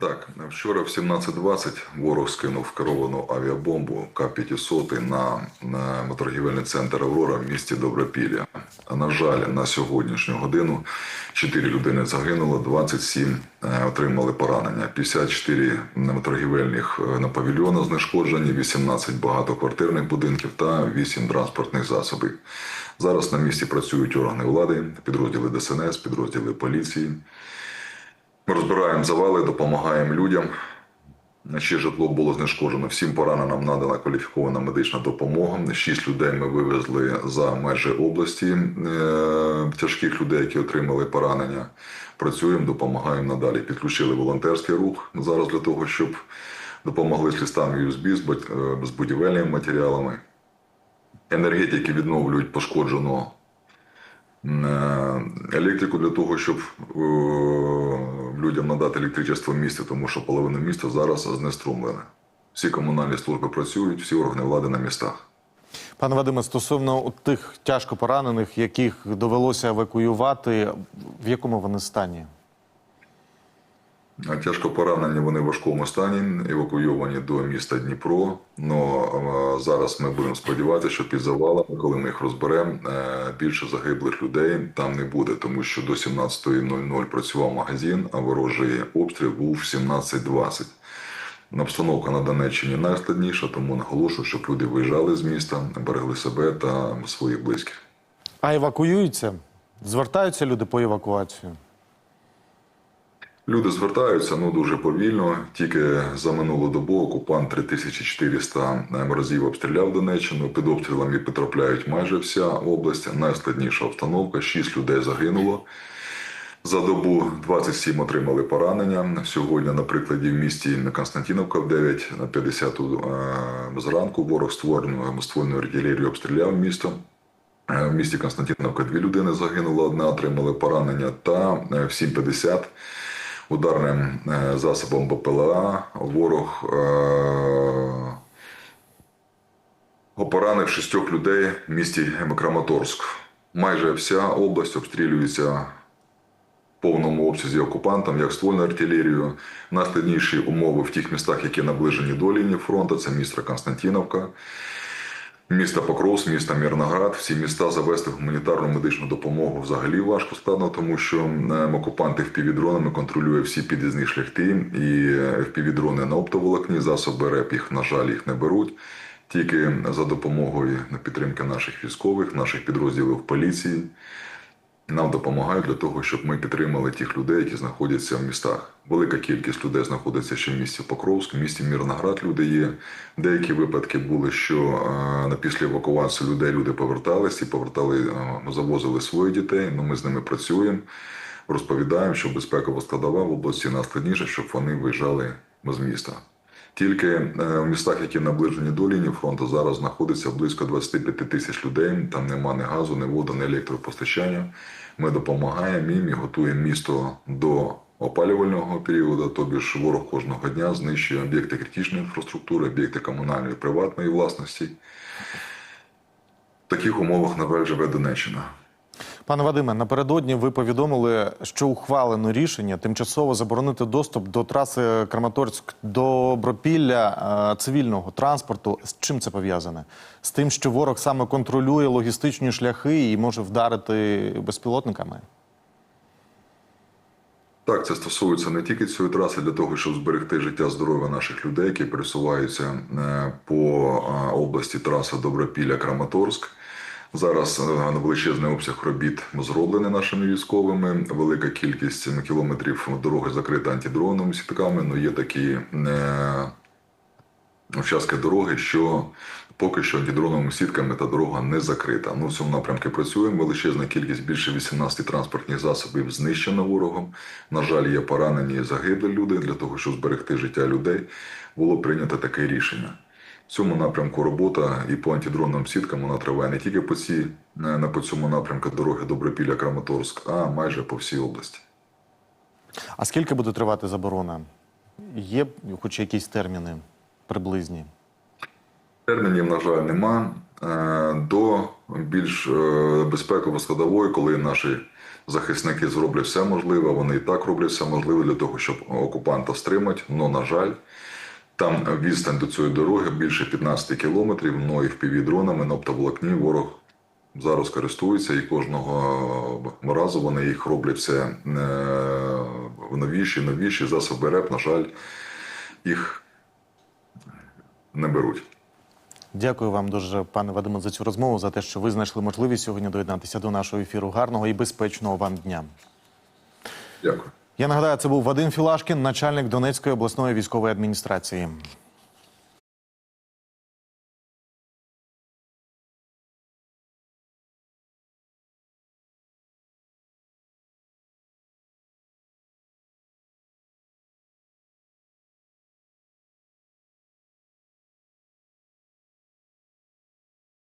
Так, вчора в 17.20 ворог скинув керовану авіабомбу К-500 на, на моторгівельний центр Аврора в місті Добропілля. На жаль, на сьогоднішню годину 4 людини загинуло, 27 е, отримали поранення, 54 моторгівельних е, на павільйона знешкоджені, 18 багатоквартирних будинків та 8 транспортних засобів. Зараз на місці працюють органи влади, підрозділи ДСНС, підрозділи поліції. Ми розбираємо завали, допомагаємо людям. Ще житло було знешкоджено. Всім пораненим надана кваліфікована медична допомога. Шість людей ми вивезли за межі області е, тяжких людей, які отримали поранення. Працюємо, допомагаємо надалі. Підключили волонтерський рух зараз для того, щоб допомогли з листами USB, е, з будівельними матеріалами. Енергетики відновлюють пошкоджену е, електрику для того, щоб людям надати електричество в місті, тому що половина міста зараз знеструмлена. Всі комунальні служби працюють, всі органи влади на містах. Пане Вадиме, стосовно тих тяжко поранених, яких довелося евакуювати, в якому вони стані? Тяжко поранені вони в важкому стані, евакуйовані до міста Дніпро. Но зараз ми будемо сподіватися, що під завалами, коли ми їх розберемо, е, більше загиблих людей там не буде, тому що до 17.00 працював магазин, а ворожий обстріл був в 17.20. Обстановка на Донеччині найскладніша, тому наголошую, щоб люди виїжджали з міста, берегли себе та своїх близьких. А евакуюються? Звертаються люди по евакуацію? Люди звертаються ну дуже повільно. Тільки за минулу добу окупант 3400 разів обстріляв Донеччину. Під обстрілами потрапляють майже вся область. Найскладніша обстановка. 6 людей загинуло. За добу 27 отримали поранення. Сьогодні, на прикладі в місті Константиновка в 9 на 50 е, зранку ворог створену ствольну артилерію обстріляв місто. Е, В місті Константиновка дві людини загинуло, одна отримала поранення, та е, в 7.50 ударним е, засобом БПЛА ворог е, поранив шістьох людей в місті Краматорськ. Майже вся область обстрілюється в повному обсязі окупантом, як ствольною артилерією. Найскладніші умови в тих містах, які наближені до лінії фронту, це місто Константиновка. Місто Покровс, міста Мірноград, всі міста завести гуманітарну медичну допомогу взагалі важко стане, тому що е, окупанти впівдронами контролює всі під'їзні шляхти, і впівдрони на оптоволокні, засоби РЕП їх, на жаль, їх не беруть. Тільки за допомогою на підтримки наших військових, наших підрозділів поліції нам допомагають для того, щоб ми підтримали тих людей, які знаходяться в містах. Велика кількість людей знаходиться ще в місті Покровськ, в місті Мірноград люди є. Деякі випадки були, що е, на після евакуації людей люди повертались і повертали, е, завозили своїх дітей. Ну ми з ними працюємо, розповідаємо, що безпекова складова в області найскладніше, щоб вони виїжджали з міста. Тільки е, в містах, які наближені до лінії фронту, зараз знаходиться близько 25 тисяч людей. Там нема ні газу, ні води, ні електропостачання. Ми допомагаємо їм і готуємо місто до опалювального періоду. Тобі ж ворог кожного дня знищує об'єкти критичної інфраструктури, об'єкти комунальної приватної власності. В таких умовах, на жаль, живе Донеччина. Пане Вадиме, напередодні ви повідомили, що ухвалено рішення тимчасово заборонити доступ до траси Краматорськ до Бропілля е, цивільного транспорту. З чим це пов'язане? З тим, що ворог саме контролює логістичні шляхи і може вдарити безпілотниками? Так, це стосується не тільки цієї траси для того, щоб зберегти життя здоров'я наших людей, які пересуваються е, по е, області траси Добропілля Краматорськ. Зараз е, величезний обсяг робіт зроблений нашими військовими. Велика кількість кілометрів дороги закрита антидроновими сітками. Ну є такі е, участки дороги, що поки що антидроновими сітками та дорога не закрита. Ну в цьому напрямку працюємо. Величезна кількість більше 18 транспортних засобів знищена ворогом. На жаль, є поранені і загиблі люди. Для того, щоб зберегти життя людей, було прийнято таке рішення. В цьому напрямку робота і по антидронним сіткам вона триває не тільки по цій не по цьому напрямку дороги Добропілля Краматорськ, а майже по всій області. А скільки буде тривати заборона? Є хоч якісь терміни приблизні? Термінів, на жаль, нема. Е, До більш е, безпеково складової, коли наші захисники зроблять все можливе, вони і так роблять все можливе для того, щоб окупанта стримати. Но, на жаль, там відстань до цієї дороги більше 15 кілометрів, но і в дронами на оптоволокні ворог зараз користується і кожного разу вони їх роблять все е, в новіші, новіші засоби РЕП, на жаль, їх не беруть. Дякую вам дуже, пане Вадиме, за цю розмову, за те, що ви знайшли можливість сьогодні доєднатися до нашого ефіру. Гарного і безпечного вам дня. Дякую. Я нагадаю, це був Вадим Філашкін, начальник Донецької обласної військової адміністрації.